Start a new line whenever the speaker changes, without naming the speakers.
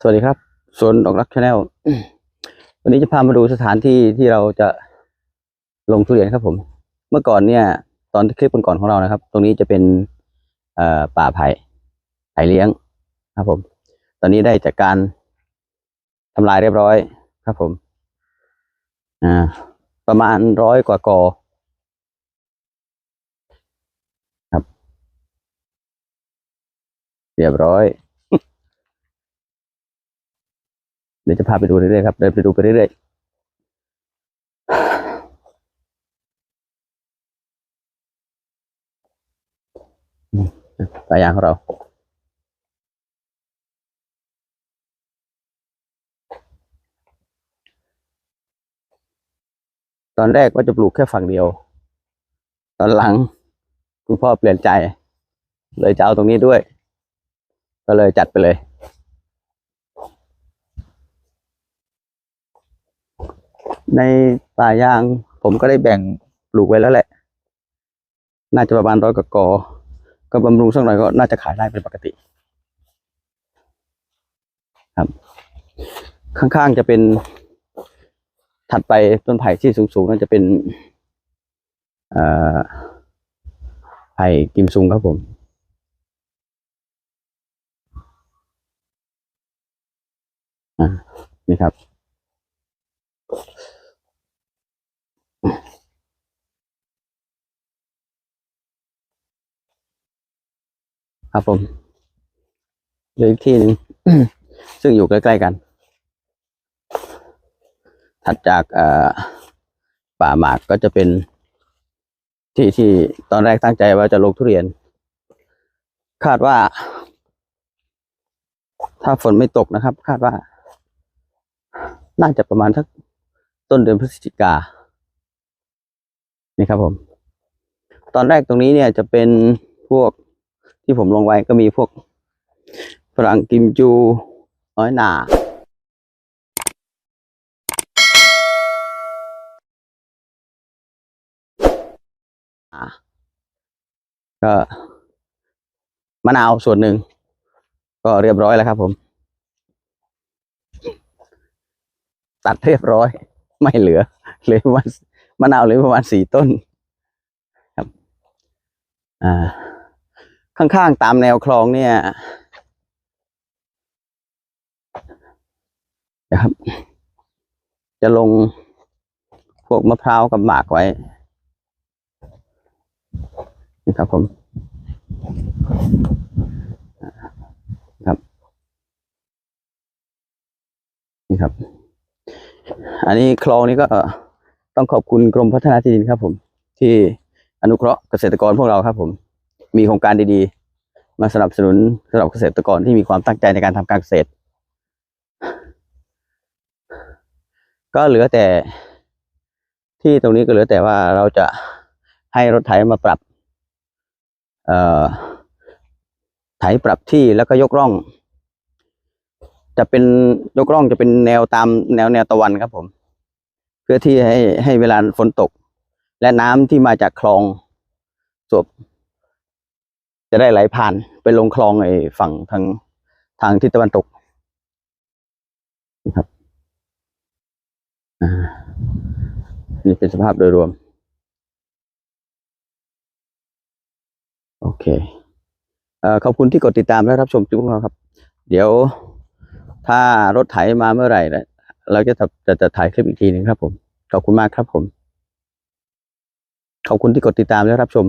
สวัสดีครับสวนดอกรักชาแนลวันนี้จะพามาดูสถานที่ที่เราจะลงทุเรียนครับผม เมื่อก่อนเนี่ย ตอนที่คลิปก่อนๆของเรานะครับ ตรงนี้จะเป็นเอ่อป่าไผ่ไผ่เลี้ยงครับผม ตอนนี้ได้จากการทำลายเรียบร้อยครับผมอ่าประมาณร้อยกว่ากอครับ เรียบร้อย เดี๋ยวจะพาไปดูเรื่อยๆครับเดินไปดูไปเรื่อยๆอืมปลายางของเรา ตอนแรกว่าจะปลูกแค่ฝั่งเดียว ตอนหลังคุณพ่อเปลี่ยนใจ เลยจะเอาตรงนี้ด้วย ก็เลยจัดไปเลย ในป่ายาง ผมก็ได้แบ่งปลูกไว้แล้วแหละ น่าจะประมาณร้อยกว่ากอ ก็บำรุงสักหน่อยก็น่าจะขายได้เป็นปกติ ครับ ข้างๆจะเป็น ถัดไปต้นไผ่ที่สูงๆนั่นจะเป็นไผ่กิมซุงครับผมนี่ครับ ครับผมเหลืออีกที่หนึ่ง ซึ่งอยู่ใกล้ๆกัน ถัดจากป่าหมากก็จะเป็นที่ที่ตอนแรกตั้งใจว่าจะลงทุเรียน คาดว่า ถ้าฝนไม่ตกนะครับ คาดว่า น่าจะประมาณทักต้นเดือนพฤศจิกานี่ครับผม ตอนแรกตรงนี้เนี่ยจะเป็นพวก ที่ผมลงไว้ก็มีพวกฝรั่งกิมจูน้อยหนาอะก็มะนาวส่วนหนึ่ง ก็เรียบร้อยแล้วครับผม ตัดเรียบร้อย ไม่เหลือเหลยประมาณมะนาวเหลือประมาณสี่ต้น ครับ อ่า ข้างๆตามแนวคลองเนี่ยนะครับ จะลงพวกมะพร้าวกับหมากไว้ นี่ครับผมครับนี่ครับ อันนี้คลองนี้ก็ต้องขอบคุณกรมพัฒนาที่ดินครับผม ที่อนุเคราะห์เกษตรกรพวกเราครับผม มีโครงการดีๆ มาสนับสนุนสำหรับเกษตรกรที่มีความตั้งใจในการทำการเกษตร ก็เหลือแต่ที่ตรงนี้ก็เหลือแต่ว่าเราจะให้รถไถมาปรับ เอ่อไถปรับที่แล้วก็ยกร่อง จะเป็นยกร่องจะเป็นแนวตามแนวแนวตะวันครับผม เพื่อที่ให้ให้เวลาฝนตก และน้ำที่มาจากคลองสวบ จะได้ไหลผ่านไปลงคลองไอ้ฝั่งทางทางทิศตะวันตกนี่ครับนี่เป็นสภาพโดยรวม โอเคอขอบคุณที่กดติดตามและรับชมคลิปของเราครับ เดี๋ยวถ้ารถไถมาเมื่อไหร่นะเราจะจะจะจะถ่ายคลิปอีกทีหนึ่งครับผม ขอบคุณมากครับผม ขอบคุณที่กดติดตามและรับชม